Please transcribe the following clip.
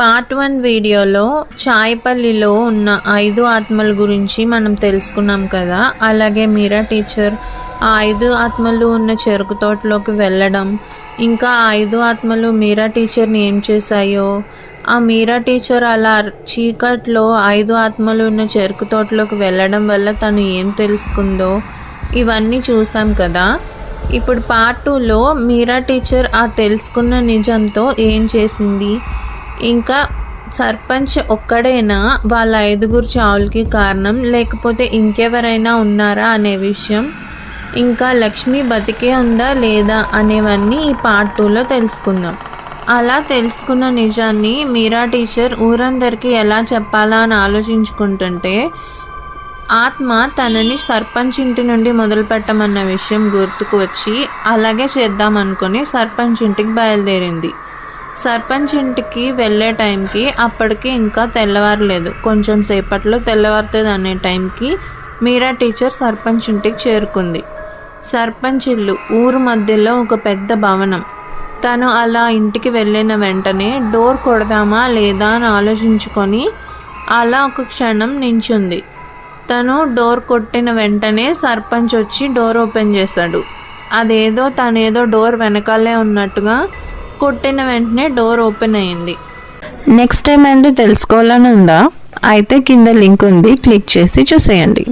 Part one వీడియోలో చాయ్పల్లిలో ఉన్న ఐదు ఆత్మల గురించి మనం తెలుసుకున్నాం కదా. అలాగే మీరా టీచర్ ఆ ఐదు ఆత్మలు ఉన్న చెరుకు తోటలోకి వెళ్ళడం ఇంకా ఆ ఐదు ఆత్మలు మీరా టీచర్ని ఏం చేశాయో ఆ మీరా టీచర్ అలా చీకట్లో ఐదు ఆత్మలు ఉన్న చెరుకు తోటలోకి వెళ్ళడం వల్ల తను ఏం తెలుసుకుందో ఇవన్నీ చూసాం కదా. ఇప్పుడు పార్ట్ టూలో మీరా టీచర్ ఆ తెలుసుకున్న నిజంతో ఏం చేసింది? ఇంకా సర్పంచ్ ఒక్కడైనా? వాళ్ళ ఐదుగురు చావులకి కారణం? లేకపోతే ఇంకెవరైనా ఉన్నారా అనే విషయం? ఇంకా లక్ష్మి బతికే ఉందా లేదా అనేవన్నీ ఈ పార్ట్ టూలో తెలుసుకుందాం. అలా తెలుసుకున్న నిజాన్ని మీరా టీచర్ ఊరందరికీ ఎలా చెప్పాలా అని ఆలోచించుకుంటుంటే ఆత్మ తనని సర్పంచ్ ఇంటి నుండి మొదలు పెట్టమన్న విషయం గుర్తుకు వచ్చి అలాగే చేద్దామనుకుని సర్పంచ్ ఇంటికి బయలుదేరింది. సర్పంచ్ ఇంటికి వెళ్ళే టైంకి అప్పటికి ఇంకా తెల్లవారలేదు. కొంచెం సేపట్లో తెల్లవారుతుంది అనే టైంకి మీరా టీచర్ సర్పంచ్ ఇంటికి చేరుకుంది. సర్పంచ్ ఇల్లు ఊరు మధ్యలో ఒక పెద్ద భవనం. తను అలా ఇంటికి వెళ్ళిన వెంటనే డోర్ కొడదామా లేదా అని ఆలోచించుకొని అలా ఒక క్షణం నించుంది. తను డోర్ కొట్టిన వెంటనే సర్పంచ్ వచ్చి డోర్ ఓపెన్ చేశాడు. అదేదో తనేదో డోర్ వెనకాలే ఉన్నట్టుగా కొట్టిన వెంటనే డోర్ ఓపెన్ అయింది. నెక్స్ట్ టైం ఏంటో తెలుసుకోవాలని ఉందా? అయితే కింద లింక్ ఉంది క్లిక్ చేసి చూసేయండి.